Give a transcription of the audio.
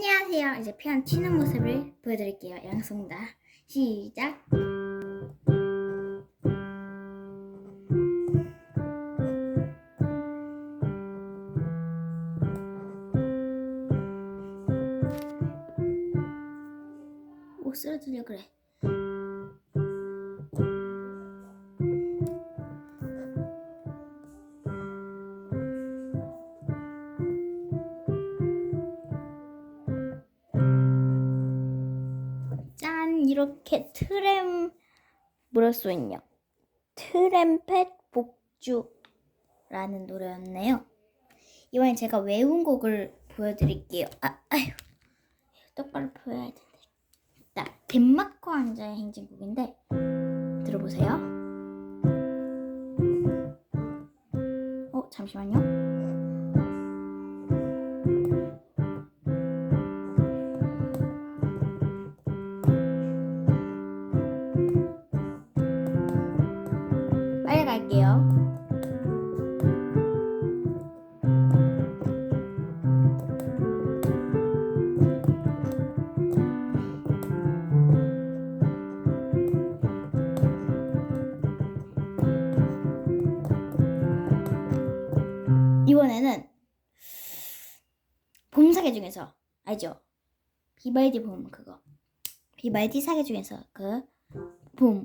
안녕하세요. 이제 피아노 치는 모습을 보여드릴게요. 양송다. 시작. 오 쓰러지려 그래. 이렇게 트램 뭐랬소있냐 트램펫 복주라는 노래였네요. 이번엔 제가 외운 곡을 보여드릴게요. 아, 아휴 똑바로 보여야 되는데. 자, 덴마크 왕자의 행진곡인데 들어보세요. 어 잠시만요. 갈게요. 이번에는 봄 사계 중에서 알죠? 비발디 봄 그거 비발디 사계 중에서 그 봄